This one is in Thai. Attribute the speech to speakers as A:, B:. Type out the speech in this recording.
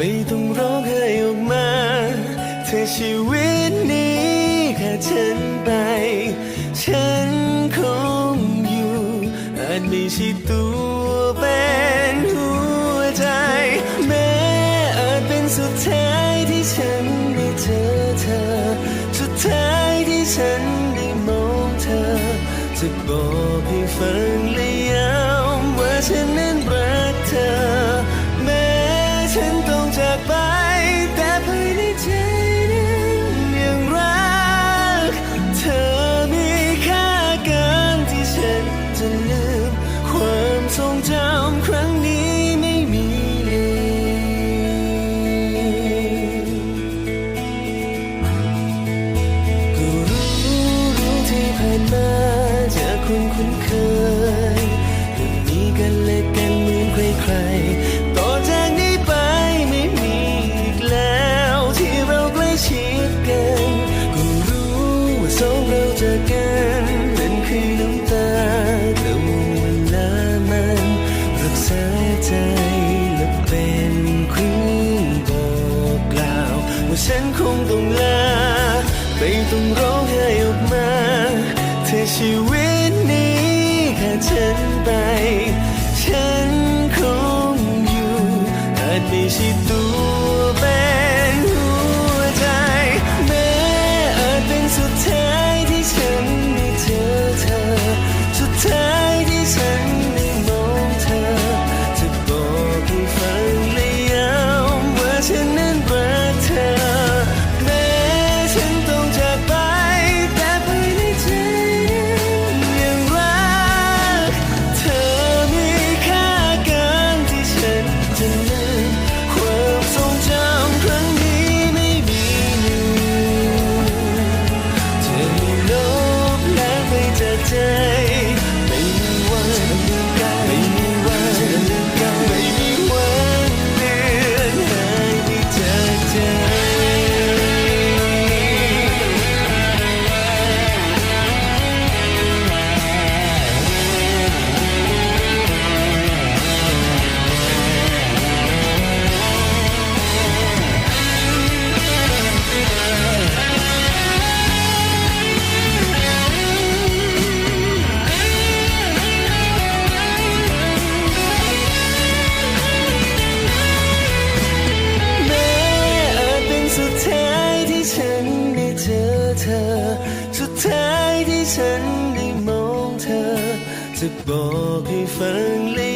A: ไม่ต้องร้องไห้ออกมา เธอชีวิตนี้ขาดฉันไป ฉันคงอยู่ อาจไม่ใช่ตัวเป็นหัวใจ แม้อาจเป็นสุดท้ายที่ฉันได้เจอเธอ สุดท้ายที่ฉันได้มองเธอ จะบอกให้ฟังและย้ำว่าฉันนั้นรักเธอากไป แต่ภายในใจนั้นยังรัก เธอมีค่าเกินที่ฉันจะลืมความทรงจำครั้งนี้ไม่มีก็รู้รู้ที่ผ่านมาจากคนคุ้นเคย จากกันนั่นคือน้ำตาแต่ว่าเวลามันรักษาใจและเป็นครื่งบอกกล่าวว่าฉันคงต้องลาไม่ต้องร้องไห้ออกมาเธอชีวิตนี้แค่ฉัน เธอ สุดท้ายที่ฉันได้มองเธอ จะบอกให้ฟังเลย